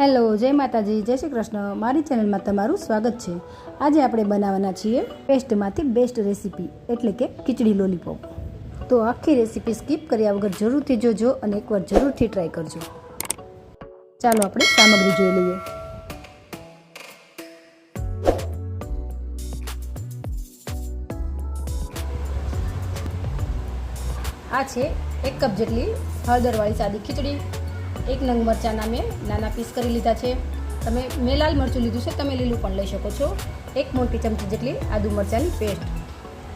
Hello, જય માતાજી, જય શ્રી કૃષ્ણ. મારી ચેનલમાં તમારું સ્વાગત છે. આજે આપણે બનાવવાના છીએ પેસ્ટમાંથી બેસ્ટ રેસીપી, એટલે કે ખીચડી લોલીપોપ. તો આખી રેસીપી સ્કીપ કર્યા વગર જરૂરથી જોજો અને એકવાર જરૂરથી ટ્રાય કરજો. ચાલો આપણે સામગ્રી જોઈ લઈએ. આ છે એક કપ જેટલી હળદરવાળી સાદી ખીચડી. એક નંગ મરચાંના મેં નાના પીસ કરી લીધા છે. તમે મેં લાલ મરચું લીધું છે, તમે લીલું પણ લઈ શકો છો. એક મોટી ચમચી જેટલી આદુ મરચાંની પેસ્ટ,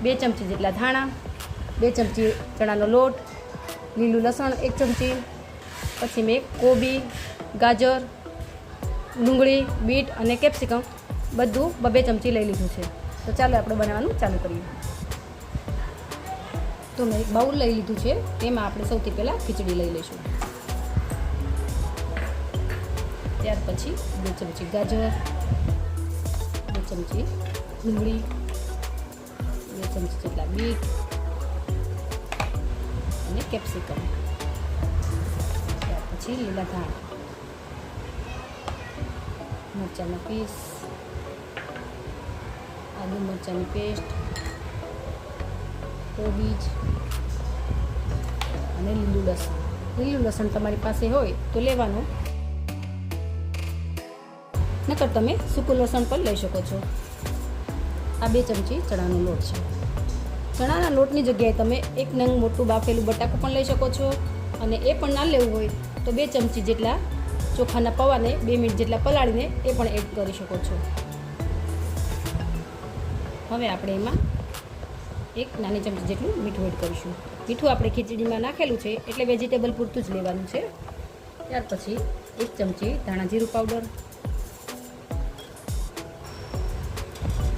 બે ચમચી જેટલા ધાણા, બે ચમચી ચણાનો લોટ, લીલું લસણ એક ચમચી, પછી મેં કોબી, ગાજર, ડુંગળી, બીટ અને કેપ્સિકમ બધું બબે ચમચી લઈ લીધું છે. તો ચાલો આપણે બનાવવાનું ચાલુ કરીએ. તો મેં બાઉલ લઈ લીધું છે, તેમાં આપણે સૌથી પહેલાં ખીચડી લઈ લઈશું. ત્યાર પછી બે ચમચી ગાજર, બે ચમચી ડુંગળી, બે ચમચી જેટલા બીટ અને કેપ્સિકમ. ત્યાર પછી લીલા ધાણ. મરચાંનો પીસ આદુ મરચાંની પેસ્ટ, કોબીજ અને લીલું લસણ. લીલું લસણ તમારી પાસે હોય તો લેવાનું. નકર તમે સૂકું લસણ પણ લઈ શકો છો. આ બે ચમચી ચણાનો લોટ છે. ચણાના લોટની જગ્યાએ તમે એક નંગ મોટું બાફેલું બટાકું પણ લઈ શકો છો અને એ પણ ના લેવું હોય તો બે ચમચી જેટલા ચોખાના પૌવાને બે મિનિટ જેટલા પલાળીને એ પણ એડ કરી શકો છો. હવે આપણે એમાં એક નાની ચમચી જેટલું મીઠું એડ કરીશું. મીઠું આપણે ખીચડીમાં નાખેલું છે એટલે વેજીટેબલ પૂરતું જ લેવાનું છે. ત્યાર પછી એક ચમચી ધાણા જીરું પાવડર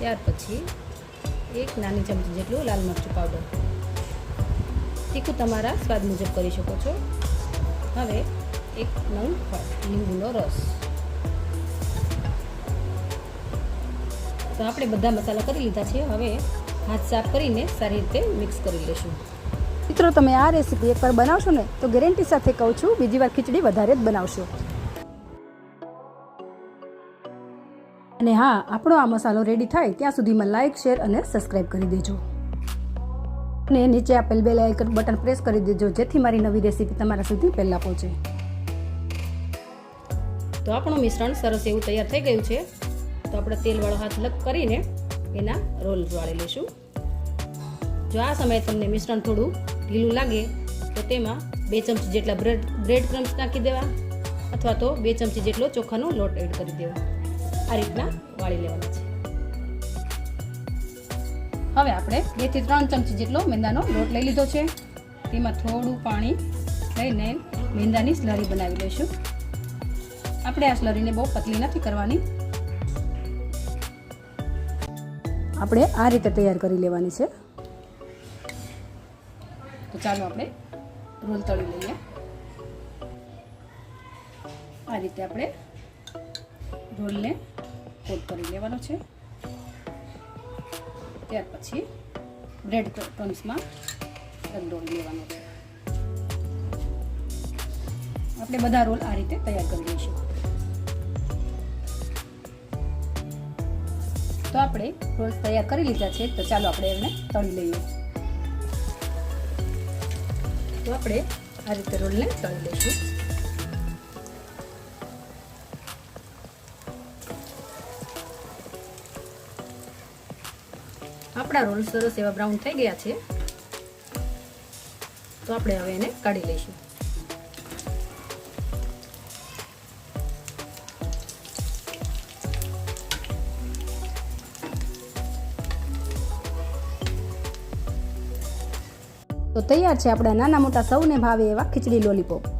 ત્યાર પછી એક નાની ચમચી જેટલું લાલ મરચું પાવડર તીખું તમારા સ્વાદ મુજબ કરી શકો છો. હવે એક નંગ લીંબુનો રસ. તો આપણે બધા મસાલા કરી લીધા છે. હવે હાથ સાફ કરીને સારી રીતે મિક્સ કરી લઈશું. મિત્રો, તમે આ રેસીપી એકવાર બનાવશો ને, તો ગેરંટી સાથે કહું છું, બીજી વાર ખીચડી વધારે જ બનાવશો. અને હા, આપણો આ મસાલો રેડી થાય ત્યાં સુધીમાં લાઇક શેર અને સબસ્ક્રાઇબ કરી દેજો. અને નીચે આપેલ બેલ આઇકન બટન પ્રેસ કરી દેજો, જેથી મારી નવી રેસીપી તમારા સુધી પહેલાં પહોંચે. તો આપણું મિશ્રણ સરસ એવું તૈયાર થઈ ગયું છે. તો આપણે તેલવાળો હાથ લગ કરીને એના રોલ વાળી લઈશું. જો આ સમયે તમને મિશ્રણ થોડું ઢીલું લાગે, તો તેમાં બે ચમચી જેટલા બ્રેડ બ્રેડ ક્રમ્સ નાખી દેવા, અથવા તો બે ચમચી જેટલો ચોખાનો લોટ એડ કરી દેવો. આ રીતના વાળી લેવાના છે. હવે આપણે બેથી ત્રણ ચમચી જેટલો મેંદાનો લોટ લઈ લીધો છે. તેમાં થોડું પાણી લઈને મેંદાની સ્લરી બનાવી લઈશું. આપણે આ સ્લરીને બહુ પતલી નથી કરવાની. આપણે આ રીતે તૈયાર કરી લેવાની છે. તો ચાલો આપણે રોલ તળી લઈએ. આ રીતે આપણે રોલને કોટ કરી લેવાનો છે. ત્યાર પછી બ્રેડ ક્રમ્સમાં રગડોળી લેવાનો છે. આપણે બધા રોલ આ રીતે તૈયાર કરી લઈશું. તો આપણે રોલ તૈયાર કરી લીધા છે, તો ચાલો આપણે એમને તળી લઈએ. તો આપણે આ રીતે રોલને તળી લઈશું. આપણા રોલ સરસ એવા બ્રાઉન થઈ ગયા છે. તો આપણે હવે એને કાઢી લઈશું. તો તૈયાર છે આપણા નાના મોટા સૌને ભાવે એવા ખીચડી લોલીપોપ.